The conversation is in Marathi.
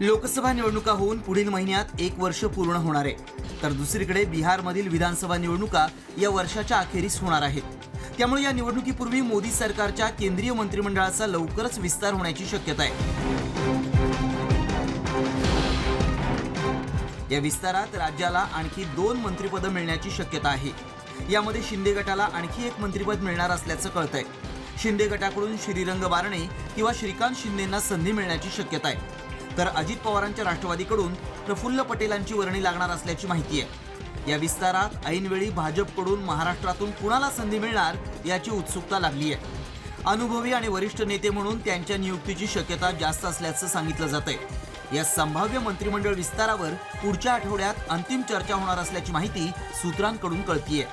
लोकसभा निवडणुका होऊन पुढील महिन्यात एक वर्ष पूर्ण होणार आहे. तर दुसरीकडे बिहारमधील विधानसभा निवडणुका या वर्षाच्या अखेरीस होणार आहेत. त्यामुळे या निवडणुकीपूर्वी मोदी सरकारच्या केंद्रीय मंत्रिमंडळाचा लवकरच विस्तार होण्याची शक्यता आहे. या विस्तारात राज्याला आणखी दोन मंत्रिपदं मिळण्याची शक्यता आहे. यामध्ये शिंदे गटाला आणखी एक मंत्रिपद मिळणार असल्याचं कळतंय. शिंदे गटाकडून श्रीरंग बारणे किंवा श्रीकांत शिंदेंना संधी मिळण्याची शक्यता आहे. तर अजित पवारांच्या राष्ट्रवादीकडून प्रफुल्ल पटेलांची वर्णी लागणार असल्याची माहिती आहे. या विस्तारात ऐनवेळी भाजपकडून महाराष्ट्रातून कुणाला संधी मिळणार याची उत्सुकता लागली आहे. अनुभवी आणि वरिष्ठ नेते म्हणून त्यांच्या नियुक्तीची शक्यता जास्त असल्याचं सांगितलं जात आहे या संभाव्य मंत्रिमंडळ विस्तारावर पुढच्या आठवड्यात अंतिम चर्चा होणार असल्याची माहिती सूत्रांकडून कळतीये.